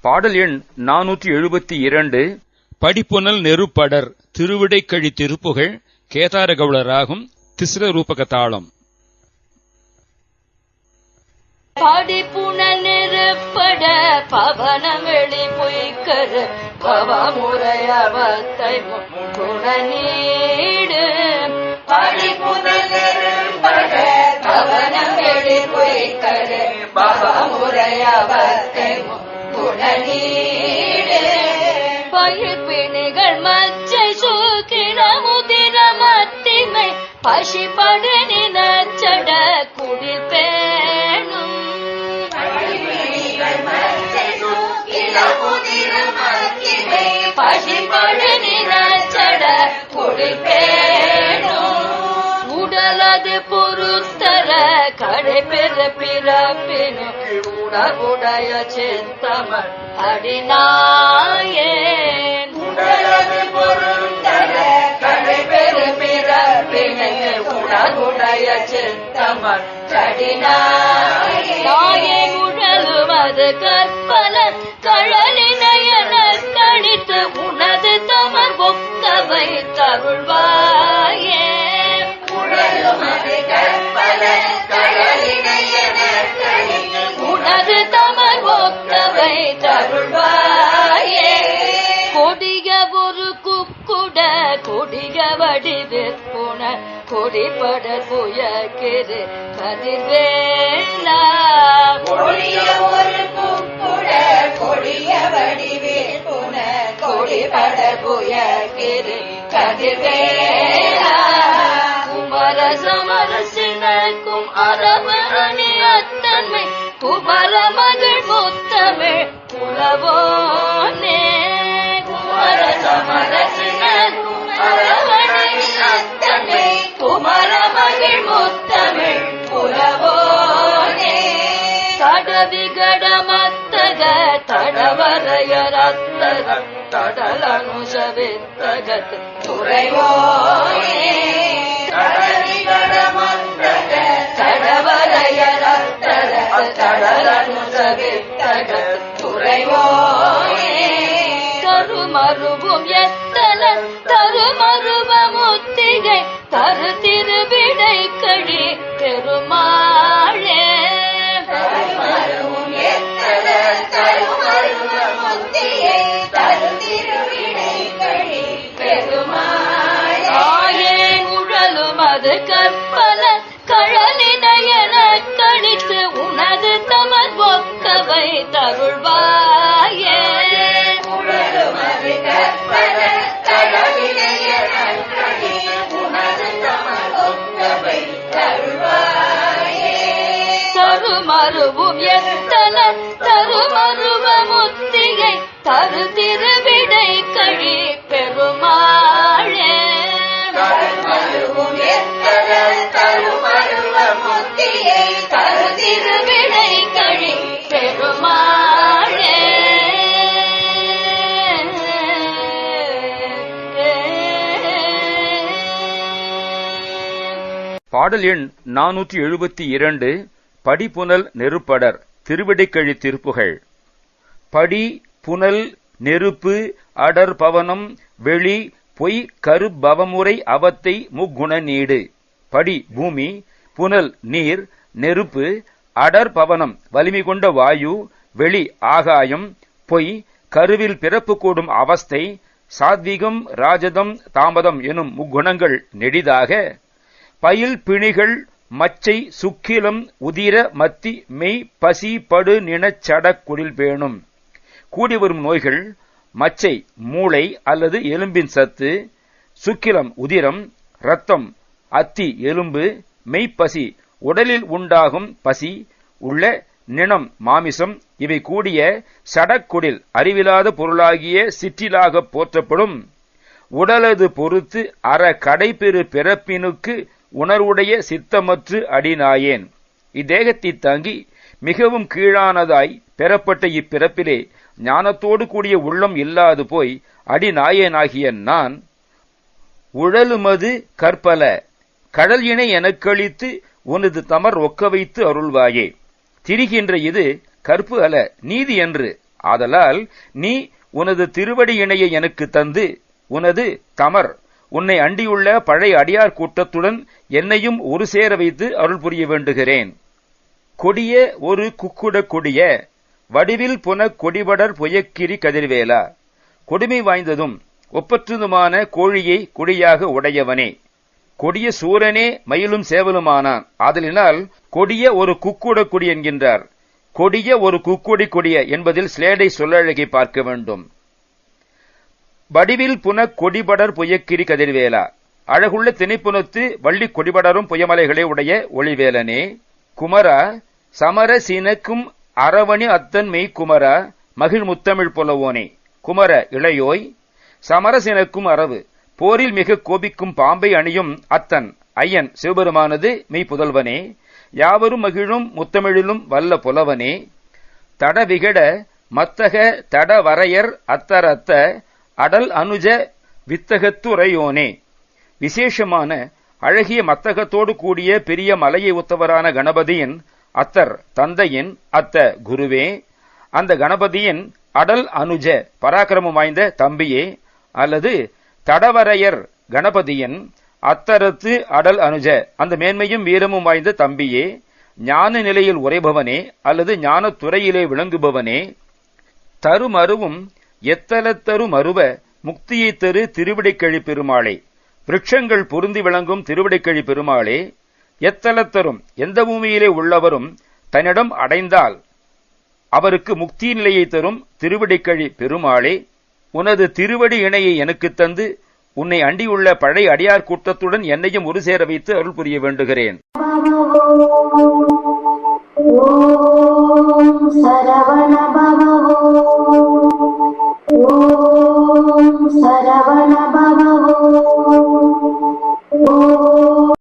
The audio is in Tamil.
பாடல் எண் நானூற்றி எழுபத்தி இரண்டு. படிப்புனல் நெருப்படர் திருவிடைக்கழி திருப்புகழ் கேதாரகவுள ராகம் திஸ்ர ரூபக தாளம் படிப்புணல் நெருப்பட பவனம் வெளி பொய்க்கரு பவமுறையவத்தை குண நீடு படிப்புணல் நெருப்பட பவனம் வெளி பொய்க்கரு பவமுறையவத்தை குண நீடு பயிர்பிணிகள் மச்சை சூக்கிட முதிர மத்திமை பசிபடு நினச்சட குடில் பேணும் பசிபடு நினச்சட குடில் பேணும் உடலது பொருத்தர கடை பெற பிறப்பினும் உடவுடைய சித்தமன் அடிநாயேன் உடலது பொருத்தர கடை பெற பிறப்பினும் உடவுடைய சித்தமன் அடிநாயே உடலுவது கற்பல கழலினையன கணித்து உனது தமர் ஒக்கவை தருள்வாயே. உனது தமர் ஒக்கவை தருள்வாயே. கொடிய ஒரு குக்குட கொடிய வடிவிற்புண கொடிபட புயக்கிரு கதிர்வேலா. கொடிய ஒரு குக்குட கொடிய வடிவிற்புண கொடிபட புயக்கிரு கதிர்வேலா. குமர சமரசினக்கும் அரபரணி அத்தன்மை குமர மகள் முத்தமிழ் புலவோனே குமர சமரசினக்கும் அரபரணி அத்தன்மை குமர மகள் முத்தமிழ் புலவோனே தடவிகடமத்தக தடவரையரத்தக தடலனுசவித்தகத் துறைவோனே. தடவிகடமத்தக தடவரையரத்தக தடலனுசவித்தகத் துறைவோனே. தருமருவும் எத்தன தருமருவ முத்திகை தரு திருவிடை கழி பெருமாளே. தருமருவும் எத்தன தருமருவ கற்பல கழலினையன கணித்து உனது தமர் ஒக்கவை தருள்வாயே. தருமருவும் எத்தன தருமருவ முத்திகை தரு திருவிடை கழி பெருமாளே தருமருவ கழி பெருமாளே பாடல் எண் நானூற்றி எழுபத்தி இரண்டு படிப்புனல் நெருப்படர் திருவிடைக்கழி திருப்புகழ் படி புனல் நெருப்பு அடர் பவனம் வெளி பொய் கருபவமுறை அவத்தை முக்குண நீடு. படி பூமி புனல் நீர் நெருப்பு அடர் பவனம் வலிமை கொண்ட வாயு வெளி ஆகாயம் பொய் கருவில் பிறப்பு கூடும் அவஸ்தை சாத்விகம் ராஜதம் தாமதம் எனும் முக்குணங்கள் நெடிதாக. பயில் பிணிகள் மச்சை சுக்கிலம் உதிர மத்தி மெய் பசி படு நினச் குடில் பேணும். கூடி வரும் நோய்கள் மச்சை மூளை அல்லது எலும்பின் சத்து சுக்கிலம் உதிரம் இரத்தம் அத்தி எலும்பு மெய்ப்பசி உடலில் உண்டாகும் பசி உள்ள நிணம் மாமிசம் இவை கூடிய சடக்குடில் அறிவிலாத பொருளாகிய சிற்றிலாகப் போற்றப்படும். உடலது பொறுத்து அற கடைபெறு பிறப்பினுக்கு உணர்வுடைய சித்தமற்று அடிநாயேன் இத்தேகத்தை தாங்கி மிகவும் கீழானதாய் பெறப்பட்ட இப்பிறப்பிலே ஞானத்தோடு கூடிய உள்ளம் இல்லாது போய் அடிநாயனாகிய நான் உழலுமது கற்பல கடல் இணை எனக்களித்து உனது தமர் ஒக்க வைத்து அருள்வாயே. திரிகின்ற இது கற்பு அல நீதி என்று. ஆதலால் நீ உனது திருவடி இணையை எனக்கு தந்து உனது தமர் உன்னை அண்டியுள்ள பழைய அடியார் கூட்டத்துடன் என்னையும் ஒரு சேர வைத்து அருள் புரிய வேண்டுகிறேன். கொடிய ஒரு குக்குட கொடிய வடிவில் புன கொடிபடர் புயக்கிரி கதிர்வேலா. கொடுமை வாய்ந்ததும் ஒப்பற்றதுமான கோழியை கொடியாக உடையவனே. கொடிய சூரனே மயிலும் சேவலுமானான் ஆதலினால் கொடிய ஒரு குக்கூட கொடி என்கின்றார். கொடிய ஒரு குக்குடி கொடிய என்பதில் ஸ்லேடை சொல்லழகை பார்க்க வேண்டும். வடிவில் புன கொடிபடர் புயக்கிரி கதிர்வேலா. அழகுள்ள திணைப்புணத்து வள்ளி கொடிபடரும் புயமலைகளை உடைய ஒளிவேலனே. குமரா சமர சீனக்கும் அரவணி அத்தன் மெய் குமர மகிழ் முத்தமிழ் புலவோனே. குமர இளையோய். சமரசினக்கும் அரவு. போரில் மிக கோபிக்கும் பாம்பை அணியும் அத்தன். ஐயன் சிவபெருமானது மெய் புதல்வனே. யாவரும் மகிழும் முத்தமிழிலும் வல்ல புலவனே. தடவிகட மத்தக தட வரையர் அத்தரத்த அடல் அனுஜ வித்தகத்துறையோனே விசேஷமான அழகிய மத்தகத்தோடு கூடிய பெரிய மலையை ஒத்தவரான கணபதியின் அத்தர் தந்தையின் அத்த குருவே அந்த கணபதியின் அடல் அனுஜ பராக்கிரமம் வாய்ந்த தம்பியே அல்லது தடவரையர் கணபதியின் அத்தரத்து அடல் அனுஜ அந்த மேன்மையும் வீரமும் வாய்ந்த தம்பியே ஞான நிலையில் உரைபவனே அல்லது ஞானத்துறையிலே விளங்குபவனே தருமருவும் எத்தலத்தரு மருவ முக்தியை தரு திருவிடைக்கழி பெருமாளே விருட்சங்கள் பொருந்தி விளங்கும் திருவிடைக்கழி பெருமாளே எத்தலத்தரும் எந்த பூமியிலே உள்ளவரும் தன்னிடம் அடைந்தால் அவருக்கு முக்தி நிலையை தரும் திருவடிக்கழி பெருமாளே உனது திருவடி இணையை எனக்கு தந்து உன்னை அண்டியுள்ள பழைய அடியார் கூட்டத்துடன் என்னையும் ஒரு சேர வைத்து அருள் புரிய வேண்டுகிறேன். ஓம் சரவண